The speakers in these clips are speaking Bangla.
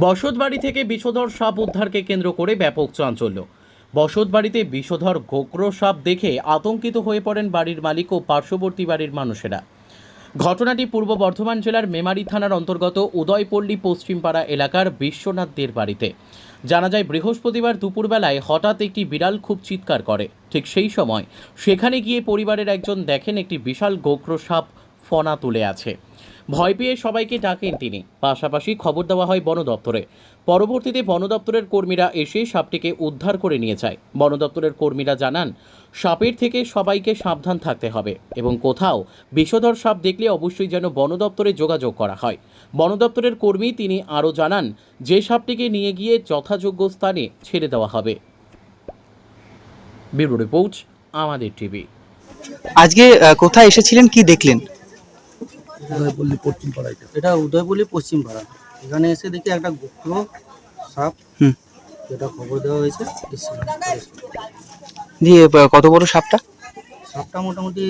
বসতবাড়ি থেকে বিষধর সাপ উদ্ধারকে কেন্দ্র করে ব্যাপক চাঞ্চল্য। বসতবাড়িতে বিষধর গোগ্র সাপ দেখে আতঙ্কিত হয়ে পড়েন বাড়ির মালিক ও পার্শ্ববর্তী বাড়ির মানুষেরা। ঘটনাটি পূর্ব বর্ধমান জেলার মেমারি থানার অন্তর্গত উদয়পল্লী পশ্চিমপাড়া এলাকার বিশ্বনাথদের বাড়িতে। জানা যায়, বৃহস্পতিবার দুপুরবেলায় হঠাৎ একটি বিড়াল খুব চিৎকার করে। ঠিক সেই সময় সেখানে গিয়ে পরিবারের একজন দেখেন একটি বিশাল গোগ্র সাপ ফনা তুলে আছে। ভয় পেয়ে সবাইকে ডাকেন তিনি। পাশাপাশি খবর দেওয়া হয় বন দপ্তরে। পরবর্তীতে বন দপ্তরের কর্মীরা এসে সাপটিকে উদ্ধার করে নিয়ে যায়। বন দপ্তরের কর্মীরা জানান, সাপের থেকে সবাইকে সাবধান থাকতে হবে এবং কোথাও বিষধর সাপ দেখলে অবশ্যই যেন বন দপ্তরে যোগাযোগ করা হয়। বন দপ্তরের কর্মী তিনি আরও জানান, যে সাপটিকে নিয়ে গিয়ে যথাযোগ্য স্থানে ছেড়ে দেওয়া হবে। ব্যুরো রিপোর্ট, আমাদের টিভি। আজকে কোথায় এসেছিলেন, কি দেখলেন? উদয়পল্লী পশ্চিম পাড়াইতে এটা? উদয়পল্লী পশ্চিম পাড়া। এখানে এসে দেখি একটা গোখরো সাপ হুম। যেটা খবর দেওয়া হয়েছে দিয়ে কত বড় সাপটা? সাপটা মোটামুটি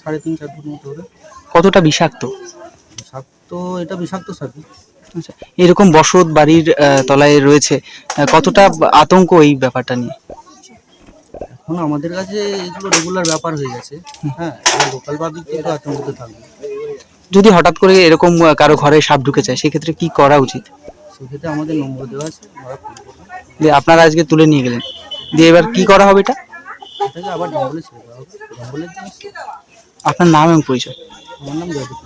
সাড়ে তিন চার ফুট মতো হবে। কতটা বিষাক্ত? সাপ তো এটা বিষাক্ত সাপই। আচ্ছা এরকম বসত বাড়ির তলায় রয়েছে কতটা আতঙ্ক এই ব্যাপারটা নিয়ে? এখন আমাদের কাছে এগুলো রেগুলার ব্যাপার হয়ে গেছে। হ্যাঁ লোকাল পাবলিক তো আতঙ্কিত থাকবে। যদি হঠাৎ করে এরকম কারও ঘরে সাপ ঢুকে যায় সেক্ষেত্রে কি করা উচিত? সেক্ষেত্রে আমাদের নম্বর দেওয়া আছে দিয়ে আপনারা আজকে তুলে নিয়ে গেলেন। দিয়ে এবার কি করা হবে এটা? আবার জঙ্গলে ছেড়ে দেওয়া হবে জঙ্গলের আপনার নাম এবং পরিচয়। আমার নাম জয়দীপ।